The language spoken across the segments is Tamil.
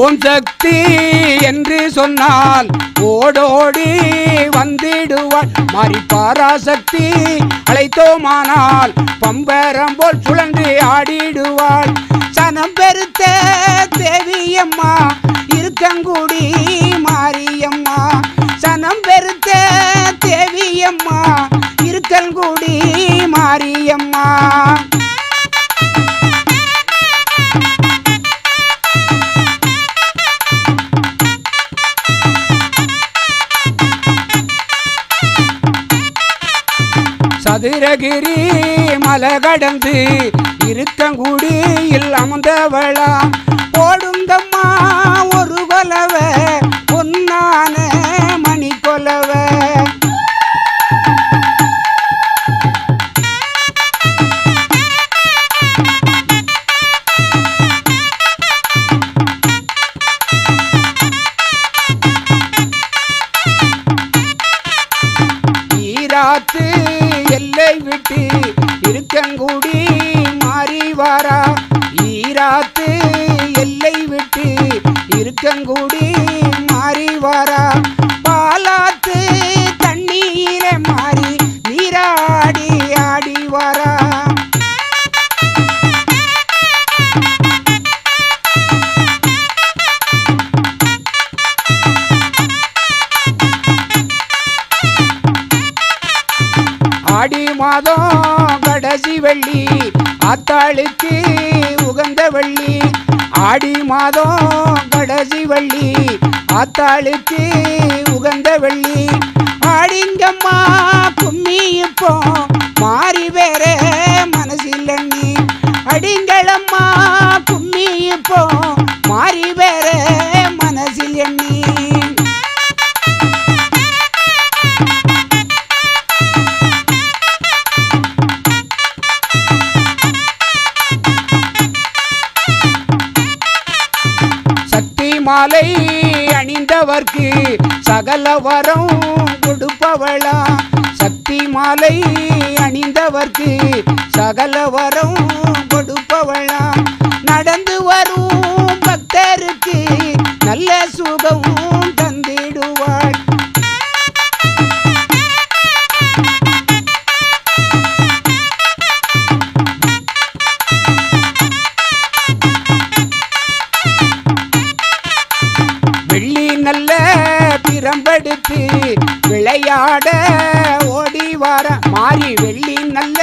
ஓம் சக்தி என்று சொன்னால் ஓடோடி வந்திடுவாள் மாறி பாராசக்தி அழைத்தோமானால் பம்பரம் போல் சுழன்று ஆடிடுவாள் சனம் பெருத்த தேவியம்மா இருக்கங்குடி மாரியம்மா. சனம் பெருத்த தேவியம்மா இருக்கங்குடி மாரியம்மா. சதுரகிரி மலை கடந்து இருக்கங்குடியில் அமர்ந்தவளா போடுங்கம்மா விட்டு இருக்கங்குடி மாறி வாரா ஈராத்து எல்லை விட்டு இருக்கங்குடி ஆடி மாதம் கடைசி வெள்ளி ஆத்தாளுக்கு உகந்த வள்ளி. ஆடி மாதம் கடைசி வள்ளி ஆத்தாளுக்கு உகந்த வள்ளி. ஆடிங்கம்மா கும்மி இப்போ மாலை அணிந்தவர்க்கு சகல வரம் கொடுப்பவளா. சக்தி மாலை அணிந்தவர்க்கு சகல வரம் கொடுப்பவளா. நடந்து வரும் பக்தருக்கு நல்ல சுகமும் எடுத்து விளையாட ஓடி வர மாறி வெள்ளி நல்ல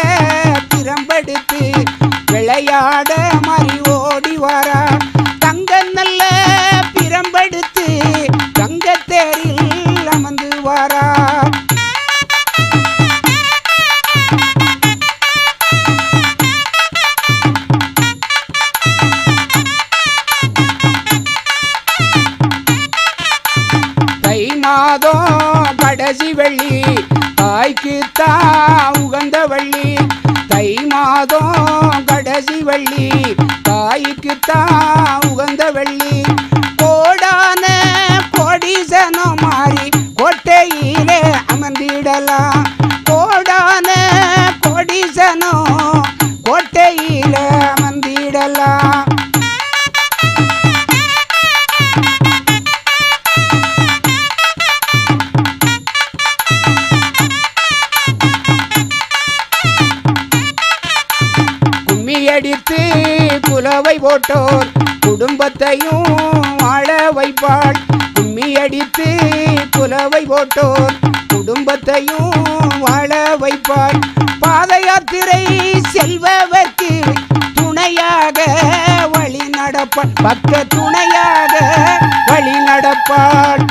திறம்படுத்து விளையாட மாறி ஓடி வர தங்க நல்ல பிரம்பெடுத்து தங்கத்தேரில் அமர்ந்து வாரா. வள்ளி தாய்க்கு தான் உகந்த வள்ளி தை மாதம் கடைசி வள்ளி தாய்க்கு தான் உகந்த வெள்ளி. கோடான கோடீசனம் மாறி கொட்டையிலே அமர்ந்திடலாம். போட்டோர். குடும்பத்தையும் வாழ வைப்பாள். கும்மி அடித்து குலவை போட்டோர். குடும்பத்தையும் வாழ வைப்பாள். பாத யாத்திரை செல்பவர்க்கு துணையாக வழி நடப்பாள். பக்க துணையாக வழி நடப்பாள்.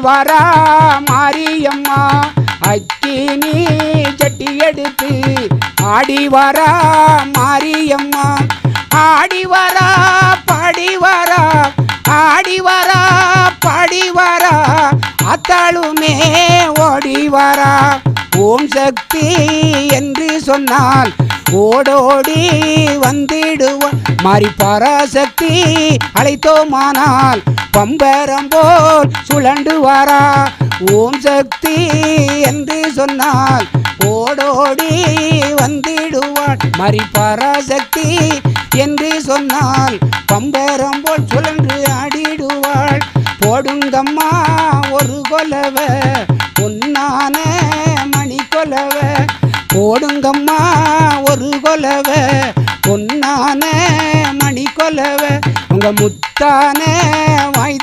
வரா மாரியம்மா அக்கினி சட்டி எடுத்து ஆடி வரா மாரியம்மா. ஆடி வரா பாடி வரா ஆடி வரா பாடி வரா அத்தாளுமே ஓடி வரா. ஓம் சக்தி என்று சொன்னால் ஓடோடி வந்திடுவாள் மாறி பராசக்தி அழைத்தோமானால் பம்பரம் போல் சுழண்டு வாரா ஓம் சக்தி என்று சொன்னால் ஓடோடி வந்திடுவான். மாறி பராசக்தி என்று சொன்னால் பம்பரம் போல் சுழன்று ஆடிடுவாள். போடுங்கம்மா ஒரு கொலவை பொன்னான மணி கொலவை போடுங்கம்மா கொலவ பொன்னான மணி கொலவ உங்கள் முத்தான வாய்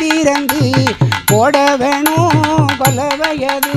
போட வேணும் கொலவையது